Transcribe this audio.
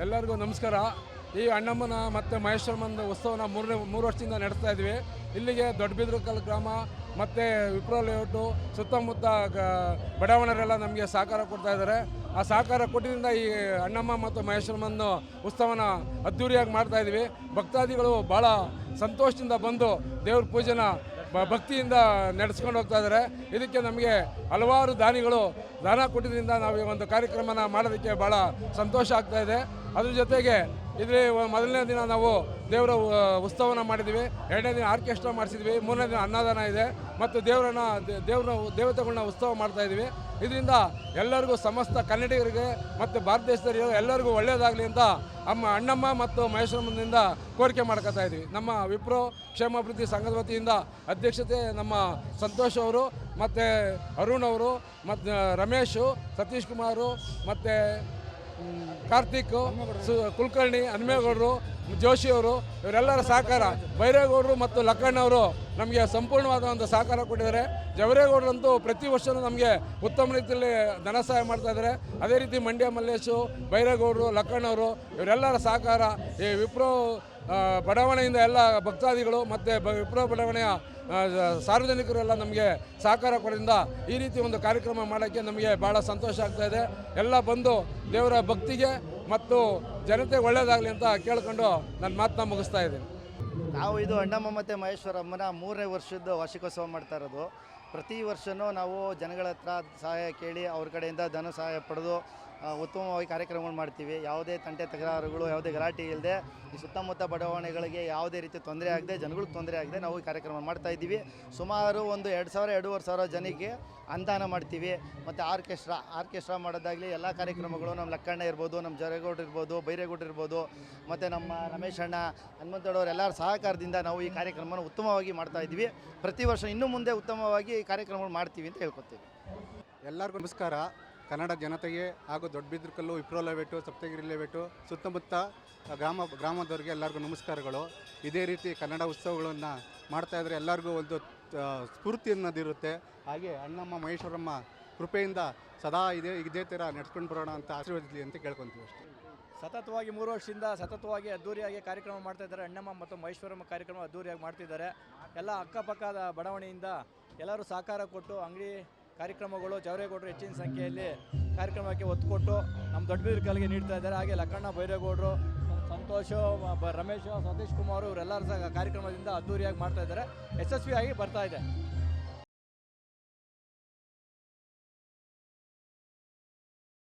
ಎಲ್ಲರಿಗೂ ನಮಸ್ಕಾರ. ಈ ಅಣ್ಣಮ್ಮನ ಮತ್ತು ಮಹೇಶ್ವರಮ್ಮನ ಉತ್ಸವನ ಮೂರನೇ, ಮೂರು ವರ್ಷದಿಂದ ನಡೆಸ್ತಾ ಇದ್ವಿ ಇಲ್ಲಿಗೆ ದೊಡ್ಡಬಿದ್ರಕಲ್ ಗ್ರಾಮ ಮತ್ತು ವಿಪ್ರೋ ಲೇಔಟು, ಸುತ್ತಮುತ್ತ ಗ- ಬಡಾವಣೆರೆಲ್ಲ ನಮಗೆ ಸಹಕಾರ ಕೊಡ್ತಾ ಇದ್ದಾರೆ. ಆ ಸಹಕಾರ ಕೊಟ್ಟಿದ್ದರಿಂದ ಈ ಅಣ್ಣಮ್ಮ ಮತ್ತು ಮಹೇಶ್ವರಮ್ಮನ ಉತ್ಸವನ ಅದ್ಧೂರಿಯಾಗಿ ಮಾಡ್ತಾ ಇದ್ವಿ ಭಕ್ತಾದಿಗಳು ಭಾಳ ಸಂತೋಷದಿಂದ ಬಂದು ದೇವ್ರ ಪೂಜೆನ ಭಕ್ತಿಯಿಂದ ನಡೆಸ್ಕೊಂಡು ಹೋಗ್ತಾ ಇದ್ದಾರೆ. ಇದಕ್ಕೆ ನಮಗೆ ಹಲವಾರು ದಾನಿಗಳು ದಾನ ಕೊಟ್ಟಿದ್ದರಿಂದ ನಾವು ಈ ಒಂದು ಕಾರ್ಯಕ್ರಮನ ಮಾಡೋದಕ್ಕೆ ಭಾಳ ಸಂತೋಷ ಆಗ್ತಾ ಇದೆ. ಅದ್ರ ಜೊತೆಗೆ ಇಲ್ಲಿ ಮೊದಲನೇ ದಿನ ನಾವು ದೇವರ ಉತ್ಸವನ ಮಾಡಿದ್ವಿ. ಎರಡನೇ ದಿನ ಆರ್ಕೆಸ್ಟ್ರಾ ಮಾಡಿಸಿದ್ವಿ. ಮೂರನೇ ದಿನ ಅನ್ನದಾನ ಇದೆ. ಮತ್ತು ದೇವರನ್ನ ದೇವ್ರನ್ನ ದೇವ್ರ ದೇವತೆಗಳನ್ನ ಉತ್ಸವ ಮಾಡ್ತಾ ಇದ್ವಿ. ಇದರಿಂದ ಎಲ್ಲರಿಗೂ ಸಮಸ್ತ ಕನ್ನಡಿಗರಿಗೆ ಮತ್ತು ಭಾರತ ದೇಶದವರಿಗೆ ಎಲ್ಲರಿಗೂ ಒಳ್ಳೆಯದಾಗಲಿ ಅಂತ ಅಮ್ಮ ಅಣ್ಣಮ್ಮ ಮತ್ತು ಮಹೇಶ್ವರಮ್ಮನಿಂದ ಕೋರಿಕೆ ಮಾಡ್ಕೊತಾ ಇದ್ವಿ. ನಮ್ಮ ವಿಪ್ರೋ ಕ್ಷೇಮಾಭಿವೃದ್ಧಿ ಸಂಘದ ವತಿಯಿಂದ ಅಧ್ಯಕ್ಷತೆ ನಮ್ಮ ಸಂತೋಷ್ ಅವರು ಮತ್ತು ಅರುಣ್ ಅವರು ಮತ್ತು ರಮೇಶು, ಸತೀಶ್ ಕುಮಾರು ಮತ್ತು ಕಾರ್ತಿಕ್ ಕುಲಕರ್ಣಿ, ಹನುಮೇಗೌಡರು, ಜೋಶಿ ಅವರು, ಇವರೆಲ್ಲರ ಸಹಕಾರ. ಬೈರೇಗೌಡರು ಮತ್ತು ಲಕ್ಕಣ್ಣವರು ನಮಗೆ ಸಂಪೂರ್ಣವಾದ ಒಂದು ಸಹಕಾರ ಕೊಟ್ಟಿದ್ದಾರೆ. ಜವರೇಗೌಡರಂತೂ ಪ್ರತಿ ವರ್ಷವೂ ನಮಗೆ ಉತ್ತಮ ರೀತಿಯಲ್ಲಿ ಧನ ಸಹಾಯ ಮಾಡ್ತಾ ಇದ್ದಾರೆ. ಅದೇ ರೀತಿ ಮಂಡ್ಯ ಮಲ್ಲೇಶು, ಬೈರೇಗೌಡರು ಲಕ್ಕಣ್ಣವರು ಇವರೆಲ್ಲರ ಸಹಕಾರ. ಈ ವಿಪ್ರೋ ಬಡಾವಣೆಯಿಂದ ಎಲ್ಲ ಭಕ್ತಾದಿಗಳು ಮತ್ತು ವಿಪ್ರೋ ಬಡಾವಣೆಯ ಸಾರ್ವಜನಿಕರೆಲ್ಲ ನಮಗೆ ಸಹಕಾರ ಕೊಡೋದ್ರಿಂದ ಈ ರೀತಿ ಒಂದು ಕಾರ್ಯಕ್ರಮ ಮಾಡೋಕ್ಕೆ ನಮಗೆ ಭಾಳ ಸಂತೋಷ ಆಗ್ತಾ ಇದೆ. ಎಲ್ಲ ಬಂದು ದೇವರ ಭಕ್ತಿಗೆ ಮತ್ತು ಜನತೆ ಒಳ್ಳೆಯದಾಗಲಿ ಅಂತ ಕೇಳ್ಕೊಂಡು ನನ್ನ ಮಾತನ್ನ ಮುಗಿಸ್ತಾ ಇದ್ದೀನಿ. ನಾವು ಇದು ಅಣ್ಣಮ್ಮ ಮತ್ತು ಮಹೇಶ್ವರಮ್ಮನ ಮೂರನೇ ವರ್ಷದ ವಾರ್ಷಿಕೋತ್ಸವ ಮಾಡ್ತಾ ಇರೋದು. ಪ್ರತಿ ವರ್ಷವೂ ನಾವು ಜನಗಳ ಹತ್ರ ಸಹಾಯ ಕೇಳಿ ಅವ್ರ ಕಡೆಯಿಂದ ಧನ ಸಹಾಯ ಪಡೆದು ಉತ್ತಮವಾಗಿ ಕಾರ್ಯಕ್ರಮಗಳು ಮಾಡ್ತೀವಿ. ಯಾವುದೇ ತಂಟೆ ತಕರಾರುಗಳು ಯಾವುದೇ ಗಲಾಟೆ ಇಲ್ಲದೆ ಈ ಸುತ್ತಮುತ್ತ ಬಡಾವಣೆಗಳಿಗೆ ಯಾವುದೇ ರೀತಿ ತೊಂದರೆ ಆಗದೆ, ಜನಗಳಿಗೆ ತೊಂದರೆ ಆಗದೆ ನಾವು ಈ ಕಾರ್ಯಕ್ರಮ ಮಾಡ್ತಾ ಇದ್ದೀವಿ. ಸುಮಾರು ಒಂದು ಎರಡು ಸಾವಿರ, ಎರಡೂವರೆ ಸಾವಿರ ಜನಕ್ಕೆ ಅನುದಾನ ಮಾಡ್ತೀವಿ. ಮತ್ತು ಆರ್ಕೆಸ್ಟ್ರಾ ಆರ್ಕೆಸ್ಟ್ರಾ ಮಾಡೋದಾಗಲಿ ಎಲ್ಲ ಕಾರ್ಯಕ್ರಮಗಳು ನಮ್ಮ ಲಕ್ಕಣ್ಣ ಇರ್ಬೋದು, ನಮ್ಮ ಜರೇಗೌಡ್ರು ಇರ್ಬೋದು, ಬೈರೇಗೌಡ್ರು ಇರ್ಬೋದು, ಮತ್ತು ನಮ್ಮ ರಮೇಶ್ ಅಣ್ಣ ಎಲ್ಲರ ಸಹಕಾರದಿಂದ ನಾವು ಈ ಕಾರ್ಯಕ್ರಮವನ್ನು ಉತ್ತಮವಾಗಿ ಮಾಡ್ತಾ ಇದ್ದೀವಿ. ಪ್ರತಿ ವರ್ಷ ಇನ್ನೂ ಮುಂದೆ ಉತ್ತಮವಾಗಿ ಈ ಕಾರ್ಯಕ್ರಮಗಳು ಮಾಡ್ತೀವಿ ಅಂತ ಹೇಳ್ಕೊತೀವಿ. ಎಲ್ಲರಿಗೂ ನಮಸ್ಕಾರ. ಕನ್ನಡ ಜನತೆಗೆ ಹಾಗೂ ದೊಡ್ಡಬಿದ್ರಕಲ್ಲು ವಿಪ್ರೋ ಲೆವೆಟು ಸಪ್ತಗಿರಿ ಲೆವೆಟು ಸುತ್ತಮುತ್ತ ಗ್ರಾಮ, ಗ್ರಾಮದವರಿಗೆ ಎಲ್ಲರಿಗೂ ನಮಸ್ಕಾರಗಳು. ಇದೇ ರೀತಿ ಕನ್ನಡ ಉತ್ಸವಗಳನ್ನು ಮಾಡ್ತಾ ಇದ್ದರೆ ಎಲ್ಲರಿಗೂ ಒಂದು ಸ್ಫೂರ್ತಿ ಅನ್ನೋದಿರುತ್ತೆ ಹಾಗೆ ಅಣ್ಣಮ್ಮ, ಮಹೇಶ್ವರಮ್ಮ ಕೃಪೆಯಿಂದ ಸದಾ ಇದೇ ಇದೇ ಥರ ನಡ್ಸ್ಕೊಂಡು ಬರೋಣ ಅಂತ ಆಶೀರ್ವದಿಸಲಿ ಅಂತ ಕೇಳ್ಕೊತೀವಿ ಅಷ್ಟೇ. ಸತತವಾಗಿ ಮೂರು ವರ್ಷದಿಂದ ಸತತವಾಗಿ ಅದ್ದೂರಿಯಾಗಿ ಕಾರ್ಯಕ್ರಮ ಮಾಡ್ತಾ ಇದ್ದಾರೆ. ಅಣ್ಣಮ್ಮ ಮತ್ತು ಮಹೇಶ್ವರಮ್ಮ ಕಾರ್ಯಕ್ರಮ ಅದ್ದೂರಿಯಾಗಿ ಮಾಡ್ತಿದ್ದಾರೆ. ಎಲ್ಲ ಅಕ್ಕಪಕ್ಕದ ಬಡಾವಣೆಯಿಂದ ಎಲ್ಲರೂ ಸಹಕಾರ ಕೊಟ್ಟು ಅಂಗಡಿ ಕಾರ್ಯಕ್ರಮಗಳು ಜವರೇಗೌಡರು ಹೆಚ್ಚಿನ ಸಂಖ್ಯೆಯಲ್ಲಿ ಕಾರ್ಯಕ್ರಮಕ್ಕೆ ಒತ್ತು ಕೊಟ್ಟು ನಮ್ಮ ದೊಡ್ಡಬೀರ್ ಕಾಲಿಗೆ ನೀಡ್ತಾ ಇದ್ದಾರೆ. ಹಾಗೆ ಲಕ್ಕಣ್ಣ ಬೈರೇಗೌಡರು, ಸಂತೋಷ ರಮೇಶ್, ಸತೀಶ್ ಕುಮಾರ್ ಇವರೆಲ್ಲರೂ ಸಹ ಕಾರ್ಯಕ್ರಮದಿಂದ ಅದ್ದೂರಿಯಾಗಿ ಮಾಡ್ತಾ ಇದ್ದಾರೆ. ಯಶಸ್ವಿಯಾಗಿ ಬರ್ತಾ ಇದೆ.